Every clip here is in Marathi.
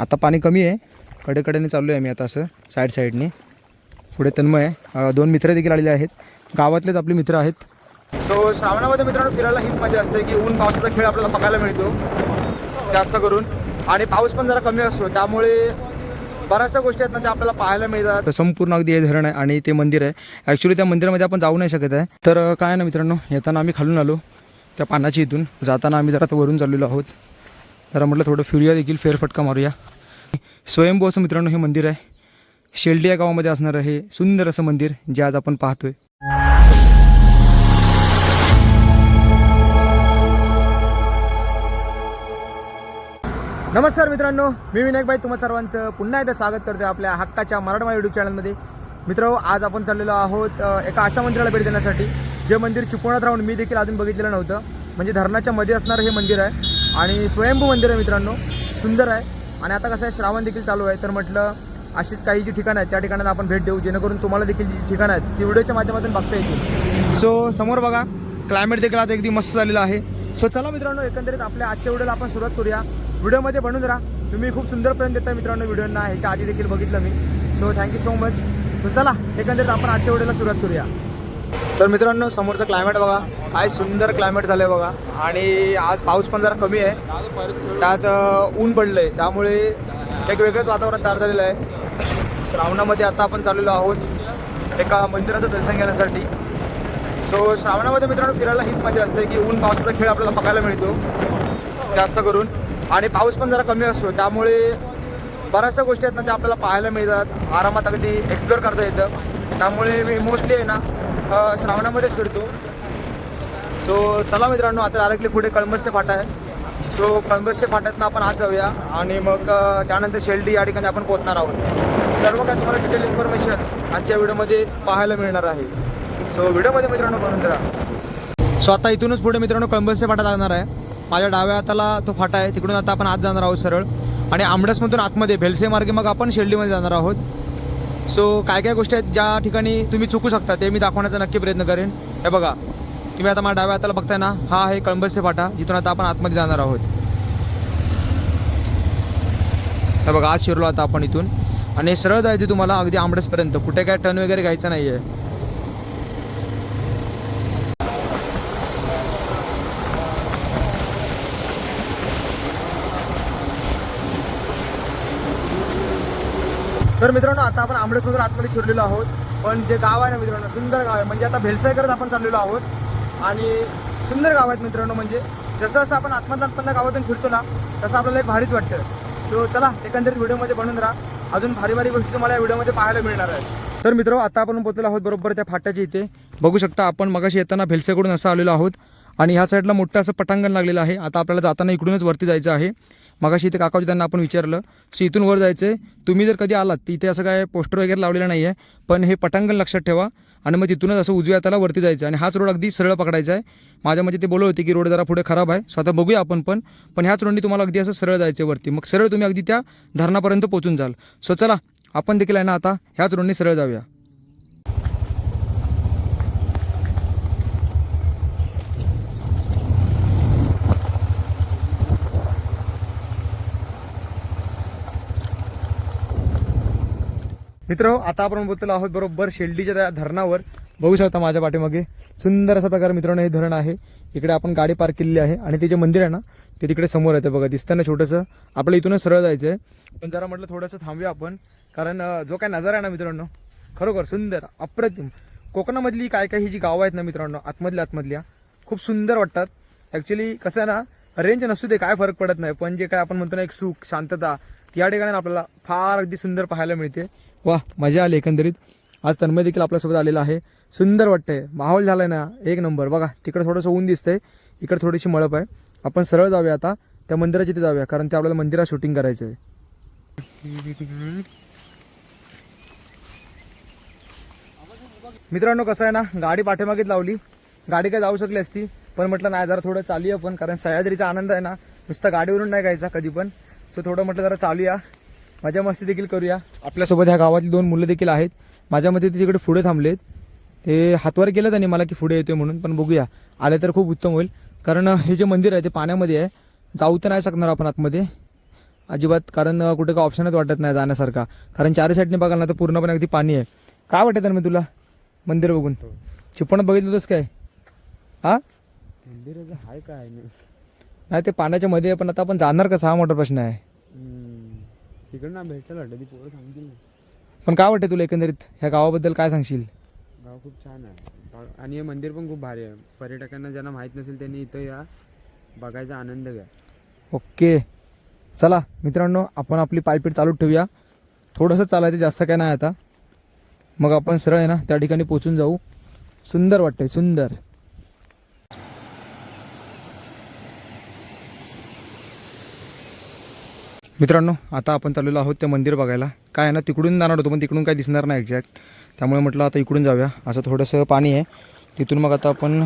आता पाणी कमी आहे. कडेकडेने चाललो आहे मी आता असं साईड साईडने पुढे तन्मय आहे. दोन मित्र देखील आलेले आहेत. गावातलेच आपले मित्र आहेत. सो श्रावणामध्ये मित्रांनो फिरायला हीच मजा असते की ऊन पावसाचा खेळ आपल्याला बघायला मिळतो. जास्त करून. आणि पाऊस पण जरा कमी असतो. त्यामुळे बऱ्याचशा गोष्टी आहेत ना त्या आपल्याला पाहायला मिळतात. संपूर्ण अगदी हे धरण आहे आणि ते मंदिर आहे. ॲक्च्युली त्या मंदिरामध्ये आपण जाऊ नाही शकत आहे. तर काय ना मित्रांनो येताना आम्ही खालून आलो. त्या पानाची इथून जाताना आम्ही जरा वरून चाललेलो आहोत. जरा म्हटलं थोडं फिरूया देखील फेरफटका मारूया. स्वयंभू असं मित्रांनो हे मंदिर आहे. शेल्डी या गावामध्ये असणारं हे सुंदर असं मंदिर जे आज आपण पाहतोय. नमस्कार मित्रांनो मी विनायकबाई तुम्हा सर्वांचं पुन्हा एकदा स्वागत करतो आपल्या हक्काच्या मराठमा यूट्यूब चॅनलमध्ये मित्र आज आपण चाललेलो आहोत एका अशा मंदिराला भेट देण्यासाठी जे मंदिर चिपवण्यात राहून मी देखील अजून बघितलेलं नव्हतं. म्हणजे धरणाच्या मध्ये असणारं हे मंदिर आहे. आणि स्वयंभू मंदिर आहे मित्रांनो सुंदर आहे. आणि आता कसं आहे श्रावण देखील चालू आहे तर म्हटलं अशीच काही जी ठिकाणं आहेत त्या ठिकाणात आपण भेट देऊ जेणेकरून तुम्हाला देखील जी ठिकाणं आहेत ती व्हिडिओच्या माध्यमातून बघता येतील. सो समोर बघा क्लायमेट देखील आता अगदी मस्त झालेलं आहे. सो चला मित्रांनो एकंदरीत आपल्या आजच्या व्हिडिओला आपण सुरुवात करूया. व्हिडिओमध्ये बनून राहा. तुम्ही खूप सुंदरपर्यंत देता मित्रांनो व्हिडिओना. ह्याच्या आधी देखील बघितलं मी. So thank you so much so चला एकंदरीत आपण आजच्या व्हिडिओला सुरुवात करूया. तर मित्रांनो समोरचं क्लायमेट बघा. काय सुंदर क्लायमेट झालं आहे बघा. आणि आज पाऊस पण जरा कमी आहे. त्यात ऊन पडलं आहे त्यामुळे एक वेगळंच वातावरण तयार झालेलं आहे. श्रावणामध्ये आता आपण चाललेलो आहोत एका मंदिराचं दर्शन घेण्यासाठी. सो श्रावणामध्ये मित्रांनो फिरायला हीच मजा असते की ऊन पावसाचा खेळ आपल्याला बघायला मिळतो. जास्त करून. आणि पाऊस पण जरा कमी असतो. त्यामुळे बऱ्याचशा गोष्टी आहेत ना त्या आपल्याला पाहायला मिळतात. आरामात अगदी एक्सप्लोअर करता येतं. त्यामुळे मी मोस्टली आहे ना श्रावणामध्येच फिरतो सो चला मित्रांनो आता डायरेक्टली पुढे कळंबस्ते फाटा आहे. सो कळंबस्ते फाट्यातनं आपण आज जाऊया आणि मग त्यानंतर शेल्डी या ठिकाणी आपण पोहोचणार आहोत. सर्व काही तुम्हाला डिटेल इन्फॉर्मेशन आजच्या व्हिडिओमध्ये पाहायला मिळणार आहे. सो व्हिडिओमध्ये मित्रांनो बनवून राहा. सो आता इथूनच पुढे मित्रांनो कळंबस्ते फाटा लागणार आहे. माझ्या डाव्या हाताला तो फाटा आहे. तिकडून आता आपण आत जाणार आहोत सरळ. आणि आमडसमधून आतमध्ये भेलसे मार्गे मग आपण शेल्डीमध्ये जाणार आहोत. सो काय काय गोष्टी आहेत ज्या ठिकाणी तुम्ही चुकू शकता ते मी दाखवण्याचा नक्की प्रयत्न करेन. हे बघा तुम्ही आता माझ्या डाव्या हाताला बघताय ना हा आहे कळंबसचे फाटा जिथून आता आपण आतमध्ये जाणार आहोत. हे बघा आज शिरलो आता आपण इथून. आणि सरळ जायचं तुम्हाला अगदी आंबडसपर्यंत कुठे काय टर्न वगैरे घ्यायचं नाही आहे तर मित्रांनो आता आपण आंबडेसमधून आतमध्ये शिरलेलो आहोत. पण जे गाव आहे ना मित्रांनो सुंदर गाव आहे. म्हणजे आता भेलसाय करत आपण चाललेलो आहोत. आणि सुंदर गाव आहेत मित्रांनो म्हणजे जसं जसं आपण आतमधल्या आतमधल्या गावातून फिरतो ना तसं आपल्याला एक भारीच वाटतं. सो चला एकंदरीत व्हिडिओमध्ये बनून राहा. अजून भारी भारी गोष्टी तुम्हाला या व्हिडिओमध्ये पाहायला मिळणार आहेत. तर मित्र आता आपण पोहोचलेलो आहोत बरोबर त्या फाट्याच्या इथे. बघू शकता आपण मगाशी येताना भेलसेकडून असं आलेलो आहोत. आणि ह्या साईडला मोठं असं पटांगण लागलेलं आहे. आता आपल्याला जाताना इकडूनच वरती जायचं आहे. मगाशी इथे काकाजी त्यांना आपण विचारलं. सो इथून वर जायचं आहे तुम्ही जर कधी आलात तर इथे असं काय पोस्टर वगैरे लावलेलं नाही आहे पण हे पटांगण लक्षात ठेवा. आणि मग तिथूनच असं उजव्या त्याला वरती जायचं. आणि हाच रोड अगदी सरळ पकडायचा आहे. माझ्या मध्ये ते बोलत होते की रोड जरा पुढे खराब आहे. स्वतः बघूया आपण पण. पण ह्याच रोडनी तुम्हाला अगदी असं सरळ जायचं आहे वरती. मग सरळ तुम्ही अगदी त्या धरणापर्यंत पोहोचून जाल. सो चला. आपण देखील आहे ना आता ह्याच रोडनी सरळ जाऊया. मित्र आता आपण बोलतो आहोत बरोबर शेल्डीच्या त्या धरणावर. बघू शकता माझ्या पाठीमागे सुंदर असा प्रकारे मित्रांनो हे धरण आहे. इकडे आपण गाडी पार्क केलेली आहे आणि ते जे मंदिर आहे ना ते तिकडे समोर आहे. ते बघा दिसताना छोटंसं. आपलं इथूनच सरळ जायचं आहे पण जरा म्हटलं थोडंसं थांबूया आपण कारण जो काय नजारा आहे ना मित्रांनो खरोखर सुंदर अप्रतिम. कोकणामधली काय काय ही जी गावं आहेत ना मित्रांनो आतमधल्या आतमधल्या खूप सुंदर वाटतात. ॲक्च्युली कसं आहे ना रेंज नसू दे काय फरक पडत नाही. पण जे काय आपण म्हणतो ना एक सुख शांतता या ठिकाणी आपल्याला फार अगदी सुंदर पाहायला मिळते. वा मजा आली एकंदरीत. आज तन्मय देखील आपल्यासोबत आलेला आहे. सुंदर वाटतंय. माहोल झालाय ना एक नंबर. बघा तिकडं थोडंसं ऊन दिसतंय. इकडं थोडीशी मळप आहे. आपण सरळ जाऊया आता. त्या मंदिराच्या तिथे जाऊया कारण ते आपल्याला मंदिरात शूटिंग करायचं आहे मित्रांनो कसं आहे ना गाडी पाठीमागेच लावली. गाडी काय जाऊ शकली असती. पण म्हटलं नाही जरा थोडं चालूया पण कारण सह्याद्रीचा आनंद आहे ना नुसता गाडीवरून नाही घ्यायचा कधी पण. सो थोडं म्हटलं जरा चालूया. मजा मस्ती देखील करूया. आपल्यासोबत ह्या गावातली दोन मुलं देखील आहेत. माझ्या मते ते तिकडे पुढे थांबलेत. ते हातवर केलं त्यांनी मला की पुढे येतोय म्हणून पण बघूया. आले तर खूप उत्तम होईल. कारण हे जे मंदिर आहे ते पाण्यामध्ये आहे. जाऊ तर नाही शकणार आपण आतमध्ये. अजिबात कारण कुठे काय ऑप्शनच वाटत नाही जाण्यासारखा. कारण चारी साईडने बघाल ना तर पूर्णपणे अगदी पाणी आहे. काय वाटतं मी तुला? मंदिर बघून. चिपणात बघितलं होतंस काय? हा? मंदिराचं हाय काय? नाही ते पाण्याच्या मध्ये पण आता आपण जाणार कसं? हा मोठा प्रश्न आहे. तिकडनं भेटेल वाटतं ती पोरं सांगतील ना. पण काय वाटतं तुला एकंदरीत? ह्या गावाबद्दल काय सांगशील? गाव खूप छान आहे. आणि हे मंदिर पण खूप भारी आहे. पर्यटकांना ज्यांना माहीत नसेल त्यांनी इथं या बघायचा आनंद घ्या. ओके. चला मित्रांनो आपण आपली पायपीट चालू ठेवूया. थोडंसं चालायचं जास्त काय नाही आता. मग आपण सरळ आहे ना त्या ठिकाणी पोचून जाऊ. सुंदर वाटतंय सुंदर. मित्रांनो आता आपण चाललेलो आहोत ते मंदिर बघायला. काय आहे ना तिकडून जाणार होतो पण तिकडून काय दिसणार नाही एक्झॅक्ट त्यामुळे म्हटलं आता इकडून जाऊया. असं थोडंसं पाणी आहे. तिथून मग आता आपण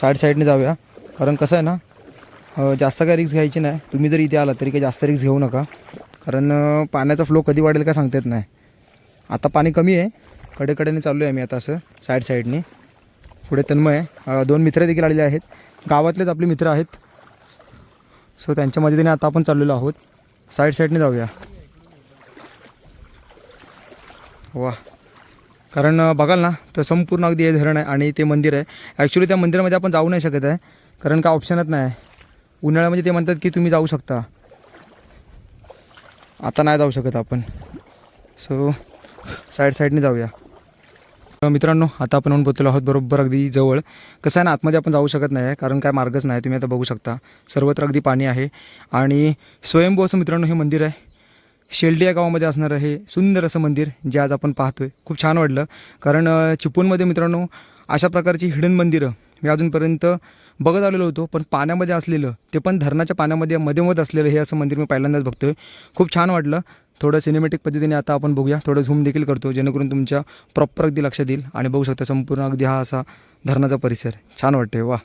साईड साईडने जाऊया. कारण कसं आहे ना जास्त काय रिक्स घ्यायची नाही. तुम्ही जर इथे आला तरी काही जास्त रिक्स घेऊ नका. कारण पाण्याचा फ्लो कधी वाढेल काय सांगता येत नाही. आता पाणी कमी आहे. कडेकडेने चाललो आहे मी आता असं साईड साईडने पुढे तन्मय आहे. दोन मित्र देखील आलेले आहेत. गावातलेच आपले मित्र आहेत. सो त्यांच्या मदतीने आता आपण चाललेलो आहोत. साईड साईडने जाऊया वा कारण बघाल ना तर संपूर्ण अगदी हे धरण आहे आणि ते मंदिर आहे. ॲक्च्युली त्या मंदिरामध्ये आपण जाऊ नाही शकत आहे कारण काय ऑप्शनच नाही. उन्हाळ्यामध्ये ते म्हणतात की तुम्ही जाऊ शकता. आता नाही जाऊ शकत आपण. सो साईड साईडने जाऊया. मित्रांनो आता आपण येऊन पोचलेलो आहोत बरोबर अगदी जवळ. कसं आहे ना आतमध्ये आपण जाऊ शकत नाही आहे कारण काय मार्गच नाही तुम्ही आता बघू शकता. सर्वत्र अगदी पाणी आहे. आणि स्वयंभू असं मित्रांनो हे मंदिर आहे. शेल्डी या गावामध्ये असणारं हे सुंदर असं मंदिर जे आज आपण पाहतोय. खूप छान वाटलं. कारण चिपूनमध्ये चिपळूणमध्ये मित्रांनो अशा प्रकारची हिडन मंदिरं मी अजूनपर्यंत बघत आलेलो होतो पण पाण्यामध्ये असलेलं ते पण धरणाच्या पाण्यामध्ये मध्यमत असलेलं हे असं मंदिर मी पहिल्यांदाच बघतो आहे खूप छान वाटलं. थोडं सिनेमॅटिक पद्धतीने आता आपण बघूया. थोडं झूम देखील करतो जेणेकरून तुमच्या प्रॉपर अगदी लक्षात येईल आणि बघू शकता संपूर्ण अगदी हा असा धरणाचा परिसर. छान वाटते वा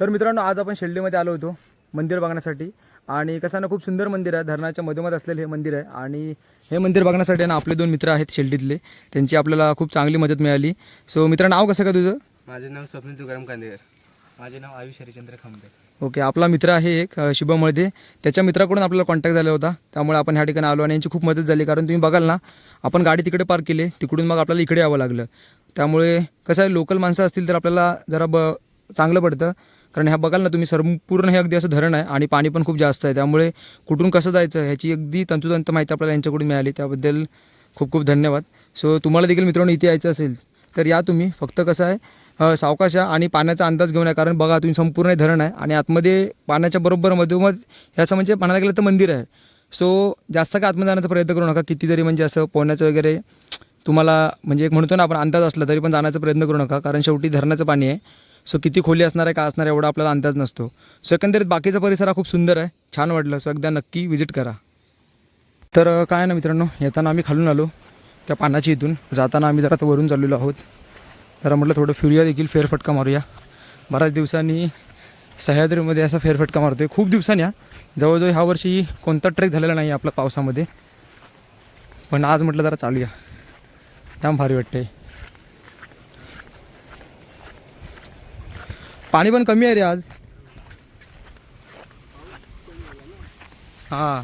तर मित्रांनो आज आपण शेल्डीमध्ये आलो होतो मंदिर बघण्यासाठी. आणि कसं ना खूप सुंदर मंदिर आहे. धरणाच्या मधोमध असलेलं हे मंदिर आहे. आणि हे मंदिर बघण्यासाठी ना आपले दोन मित्र आहेत शेल्डीतले त्यांची आपल्याला खूप चांगली मदत मिळाली. सो मित्र नाव कसं का तुझं? माझं नाव स्वप्नील तुकाराम कांदेकर. माझे नाव आयुष हरिचंद्र खांबे. ओके आपला मित्र आहे एक शुभम मळदे. त्याच्या मित्राकडून आपल्याला कॉन्टॅक्ट झाला होता. त्यामुळे आपण ह्या ठिकाणी आलो आणि यांची खूप मदत झाली. कारण तुम्ही बघाल ना आपण गाडी तिकडे पार्क केली. तिकडून मग आपल्याला इकडे यावं लागलं. त्यामुळे कसं आहे लोकल माणसं असतील तर आपल्याला जरा ब चांगलं पडतं. कारण ह्या बघाल ना तुम्ही संपूर्ण हे अगदी असं धरण आहे आणि पाणी पण खूप जास्त आहे. त्यामुळे कुठून कसं जायचं ह्याची अगदी तंतुतंत माहिती आपल्याला यांच्याकडून मिळाली. त्याबद्दल खूप खूप धन्यवाद. सो तुम्हाला देखील मित्रांनो इथे यायचं असेल तर या तुम्ही. फक्त कसं आहे सावकाश या आणि पाण्याचा अंदाज घेऊन या. कारण बघा तुम्ही संपूर्ण हे धरण आहे आणि आतमध्ये पाण्याच्या बरोबर मधोमध हे असं म्हणजे म्हणायला गेलं तर मंदिर आहे. सो जास्त काय आतमध्ये जाण्याचा प्रयत्न करू नका. कितीतरी म्हणजे असं पोहण्याचं वगैरे तुम्हाला म्हणजे एक म्हणतो ना आपण अंदाज असला तरी पण जाण्याचा प्रयत्न करू नका. कारण शेवटी धरणाचं पाणी आहे. सो किती खोली असणार आहे का असणार आहे एवढा आपल्याला अंदाज नसतो. सो एकंदरीत बाकीचा परिसर हा खूप सुंदर आहे. छान वाटलं. सो एकदा नक्की व्हिजिट करा. तर काय ना मित्रांनो येताना आम्ही खालून आलो त्या पानाची इथून. जाताना आम्ही जरा वरून चाललेलो आहोत. तर म्हटलं थोडं फिरूया देखील फेरफटका मारूया. बऱ्याच दिवसांनी सह्याद्रीमध्ये असा फेरफटका मारतोय. खूप दिवसांनी हा. जवळजवळ ह्या वर्षी कोणता ट्रेक झालेला नाही आपला पावसामध्ये. पण आज म्हटलं जरा चालूया. जाम भारी वाटते पाणी पण कमी आहे रे आज. हां.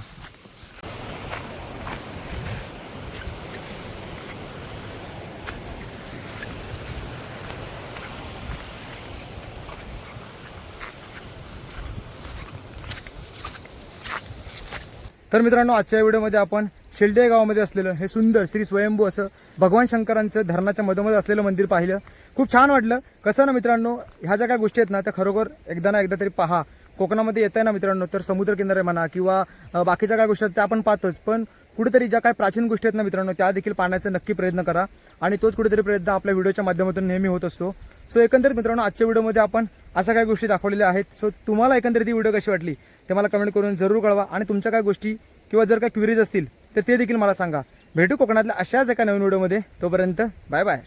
तर मित्रांनो आजच्या व्हिडिओमध्ये आपण शेल्डे गावामध्ये असलेलं हे सुंदर श्री स्वयंभू असं भगवान शंकरांचं धरणाच्या मधोमध असलेलं मंदिर पाहिलं. खूप छान वाटलं. कसं ना मित्रांनो ह्या ज्या काय गोष्टी आहेत ना त्या खरोखर एकदा ना एकदा तरी पहा. कोकणामध्ये येत आहे ना मित्रांनो तर समुद्र किनारे म्हणा किंवा बाकीच्या काय गोष्टी आहेत त्या आपण पाहतोच. पण कुठेतरी ज्या काय प्राचीन गोष्टी आहेत ना मित्रांनो त्या देखील पाहण्याचा नक्की प्रयत्न करा. आणि तोच कुठेतरी प्रयत्न आपल्या व्हिडिओच्या माध्यमातून नेहमी होत असतो. सो एकंदरीत मित्रांनो आजच्या व्हिडिओमध्ये आपण अशा काही गोष्टी दाखवलेल्या आहेत. सो तुम्हाला एकंदरीत ही व्हिडिओ कशी वाटली ते मला कमेंट करून जरूर कळवा. आणि तुमच्या काय गोष्टी किंवा जर काय क्युरीज असतील तर ते देखील मला सांगा. भेटू कोकणातल्या अशाच एका नवीन व्हिडिओमध्ये. तोपर्यंत बाय बाय